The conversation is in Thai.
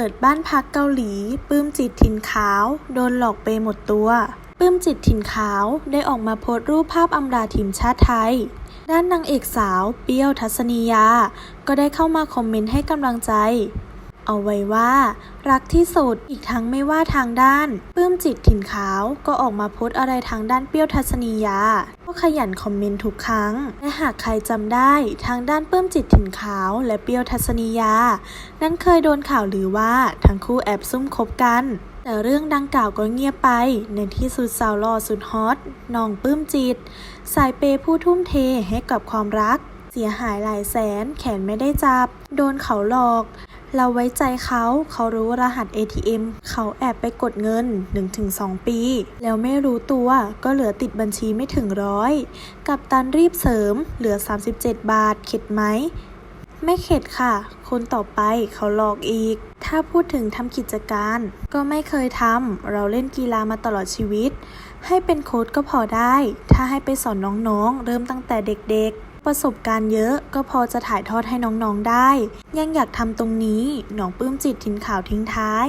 ปิดบ้านพักเกาหลีปลื้มจิตถิ่นขาว โดนหลอกไปหมดตัวปลื้มจิตถิ่นขาวได้ออกมาโพสต์รูปภาพอำลาทีมชาติไทย ด้านนางเอกสาว เปี้ยวทัศนียา ก็ได้เข้ามาคอมเมนต์ให้กำลังใจ เอาไว้ว่า รักที่สุดอีกทั้งไม่ว่าทางด้านปลื้มจิตถิ่นขาวก็ออกมาโพสอะไรทางด้านเปรี้ยวทัศนียา ก็ขยันคอมเมนต์ทุกครั้ง และหากใครจำได้ทางด้านปลื้มจิตถิ่นขาวและเปรี้ยวทัศนียา นั้นเคยโดนข่าวลือว่าทั้งคู่แอบซุ่มคบกันแต่เรื่องดังกล่าวก็เงียบไป ในที่สุดสาวหล่อสุดฮอตน้องปลื้มจิต สายเปย์ผู้ทุ่มเทให้กับความรัก เสียหายหลายแสนแขนไม่ได้จับ โดนเขาหลอก เราไว้ใจเขา เขารู้รหัส ATM เขาแอบไปกดเงิน 1-2 ปี แล้วไม่รู้ตัวก็เหลือติดบัญชีไม่ถึงร้อย กับตันรีบเสริมเหลือ 37 บาท เข็ดไหม ไม่เข็ดค่ะ คนต่อไปเขาหลอกอีก ถ้าพูดถึงทำกิจการ ก็ไม่เคยทำ เราเล่นกีฬามาตลอดชีวิต ให้เป็นโค้ชก็พอได้ ถ้าให้ไปสอนน้องๆ เริ่มตั้งแต่เด็กๆ ประสบการณ์เยอะก็พอจะถ่ายทอดให้น้องๆได้ ยังอยากทำตรงนี้ หนองปลื้มจิตทินข่าวทิ้งท้าย